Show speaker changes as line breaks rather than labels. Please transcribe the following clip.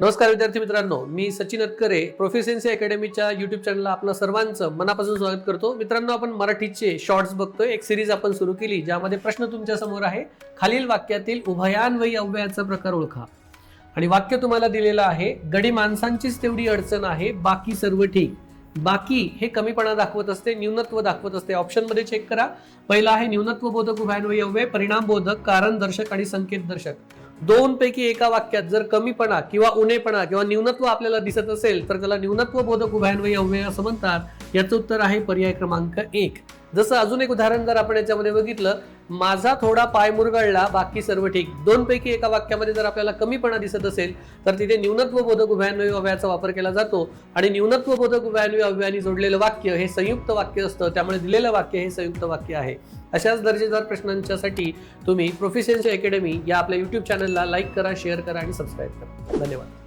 नमस्कार विद्यार्थी मित्रांनो मी सचिन अतकरे प्रोफेसेन्सी अकॅडमीच्या युट्यूब चॅनलला आपलं सर्वांचं मनापासून स्वागत करतो. मित्रांनो आपण मराठीचे शॉर्ट्स बघतोय. एक सिरीज आपण सुरू केली ज्यामध्ये प्रश्न तुमच्यासमोर आहे. खालील वाक्यातील उभयान्वयी अव्ययाचा प्रकार ओळखा. आणि वाक्य तुम्हाला दिलेलं आहे गडी माणसांचीच तेवढी अडचण आहे बाकी सर्व ठीक. बाकी हे कमीपणा दाखवत असते न्यूनत्व दाखवत असते. ऑप्शनमध्ये चेक करा. पहिला आहे न्यूनत्व बोधक उभयान्वयी अव्यय परिणाम बोधक कारण दर्शक आणि संकेत दर्शक. दोन पैकी एका वाक्यात जर कमीपणा किंवा उणेपणा किंवा न्यूनत्व आपल्याला दिसत असेल तर त्याला न्यूनत्व बोधक उभयान्वयी अव्यय असं म्हणतात. याचं उत्तर आहे पर्याय क्रमांक एक. जसं अजून एक उदाहरण जर आपण याच्यामध्ये बघितलं माझा थोडा पाय मुरगळला बाकी सर्व ठीक. दोन पैकी एका वाक्यामध्ये जर आपल्याला कमीपणा दिसत असेल तर तिथे न्यूनत्व बोधक उभयान्वयी अव्ययाचा वापर केला जातो. आणि न्यूनत्व बोधक उभयान्वयी अव्ययाने जोडलेलं वाक्य हे संयुक्त वाक्य असतं. त्यामुळे दिलेलं वाक्य हे संयुक्त वाक्य आहे. अशाच दर्जेदार प्रश्नांच्यासाठी तुम्ही प्रोफिशियन्सी अकॅडमी या आपल्या युट्यूब चॅनलला लाईक करा शेअर करा आणि सबस्क्राईब करा. धन्यवाद.